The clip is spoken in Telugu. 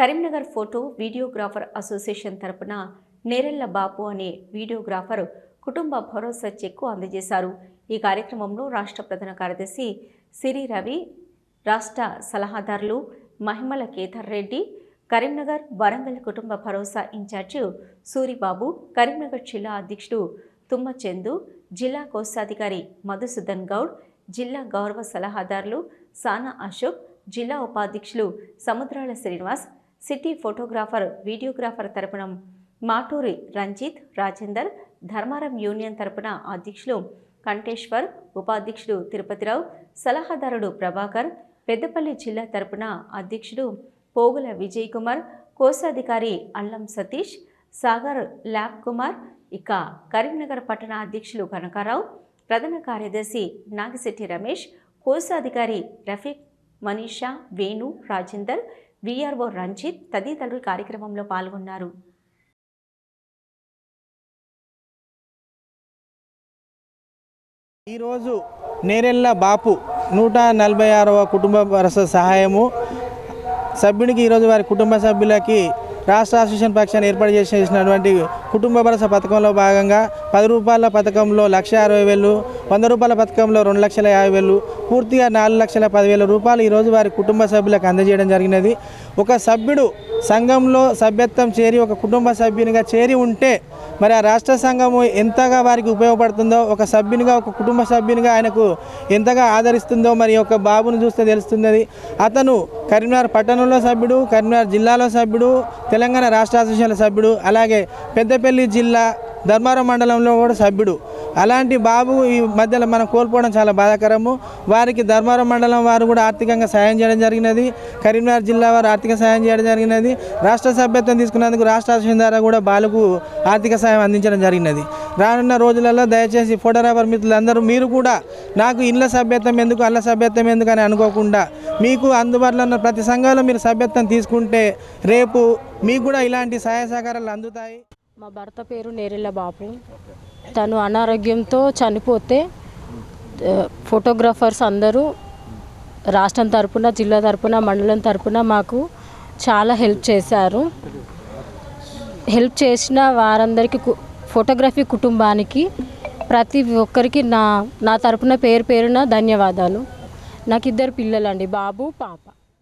కరీంనగర్ ఫోటో వీడియోగ్రాఫర్ అసోసియేషన్ తరపున నేరెళ్ళ బాపు అనే వీడియోగ్రాఫర్ కుటుంబ భరోసా చెక్కు అందజేశారు. ఈ కార్యక్రమంలో రాష్ట్ర ప్రధాన కార్యదర్శి సిరి రవి రాష్ట్ర సలహాదారులు మహిమల కేథర్ రెడ్డి కరీంనగర్ వరంగల్ కుటుంబ భరోసా ఇన్ఛార్జి సూరిబాబు కరీంనగర్ జిల్లా అధ్యక్షుడు తుమ్మచందు జిల్లా కోశాధికారి మధుసూదన్ గౌడ్ జిల్లా గౌరవ సలహాదారులు సానా అశోక్ జిల్లా ఉపాధ్యక్షులు Samudrala Srinivas city photographer videographer తరపున మాటూరి రంజిత్ రాజేందర్ ధర్మారం యూనియన్ తరపున అధ్యక్షులు కంటేశ్వర్ ఉపాధ్యక్షుడు తిరుపతిరావు సలహాదారుడు ప్రభాకర్ పెద్దపల్లి జిల్లా తరపున అధ్యక్షుడు పోగుల విజయ్ కుమార్ కోశాధికారి అల్లం సతీష్ సాగర్ ల్యాబ్ కుమార్ ఇక కరీంనగర్ పట్టణ అధ్యక్షులు కనకారావు ప్రధాన కార్యదర్శి నాగిశెట్టి రమేష్ కోశాధికారి రఫీక్ మనీషా వేణు రాజేందర్ విఆర్ఓ రంజిత్ తదితరులు కార్యక్రమంలో పాల్గొన్నారు. ఈరోజు నేరెళ్ళ బాపు నూట నలభై ఆరవ కుటుంబ వరస సహాయము సభ్యునికి ఈరోజు వారి కుటుంబ సభ్యులకి రాష్ట్ర అసోసియేషన్ పక్షాన్ని ఏర్పాటు చేసినటువంటి కుటుంబ భరోసా పథకంలో భాగంగా పది రూపాయల పథకంలో లక్ష అరవై వేలు వంద రూపాయల పథకంలో రెండు లక్షల యాభై వేలు పూర్తిగా నాలుగు లక్షల పదివేల రూపాయలు ఈరోజు వారి కుటుంబ సభ్యులకు అందజేయడం జరిగినది. ఒక సభ్యుడు సంఘంలో సభ్యత్వం చేరి ఒక కుటుంబ సభ్యునిగా చేరి ఉంటే మరి ఆ రాష్ట్ర సంఘము ఎంతగా వారికి ఉపయోగపడుతుందో ఒక సభ్యునిగా ఒక కుటుంబ సభ్యునిగా ఆయనకు ఎంతగా ఆదరిస్తుందో మరి ఒక బాబును చూస్తే తెలుస్తున్నది అతను కరీంనగర్ పట్టణంలో సభ్యుడు కరీంనగర్ జిల్లాలో సభ్యుడు తెలంగాణ రాష్ట్ర అసోసియేషన్ సభ్యుడు అలాగే పెద్దపల్లి జిల్లా ధర్మారం మండలంలో కూడా సభ్యుడు. అలాంటి బాబు ఈ మధ్యలో మనం కోల్పోవడం చాలా బాధాకరము. వారికి ధర్మారం మండలం వారు కూడా ఆర్థికంగా సాయం చేయడం జరిగినది. కరీంనగర్ జిల్లా వారు ఆర్థిక సాయం చేయడం జరిగినది. రాష్ట్ర సభ్యత్వం తీసుకున్నందుకు రాష్ట్ర అసోసియేషన్ ద్వారా కూడా బాలుకు ఆర్థిక సాయం అందించడం జరిగినది. రానున్న రోజులలో దయచేసి ఫోటోగ్రాఫర్ మిత్రులందరూ మీరు కూడా నాకు ఇళ్ళ సభ్యత్వం ఎందుకు అల్ల సభ్యత్వం ఎందుకు అని అనుకోకుండా మీకు అందుబాటులో ఉన్న ప్రతి సంఘంలో మీరు సభ్యత్వం తీసుకుంటే రేపు మీకు కూడా ఇలాంటి సహాయ సహకారాలు అందుతాయి. మా భర్త పేరు నేరెళ్ళ బాపు. తను అనారోగ్యంతో చనిపోతే ఫోటోగ్రాఫర్స్ అందరూ రాష్ట్రం తరపున జిల్లా తరపున మండలం తరపున మాకు చాలా హెల్ప్ చేశారు. హెల్ప్ చేసిన వారందరికీ కు- ఫోటోగ్రఫీ కుటుంబానికి ప్రతి ఒక్కరికి నా నా తరపున పేరు పేరున ధన్యవాదాలు. నాకు ఇద్దరు పిల్లలండి బాబు పాప.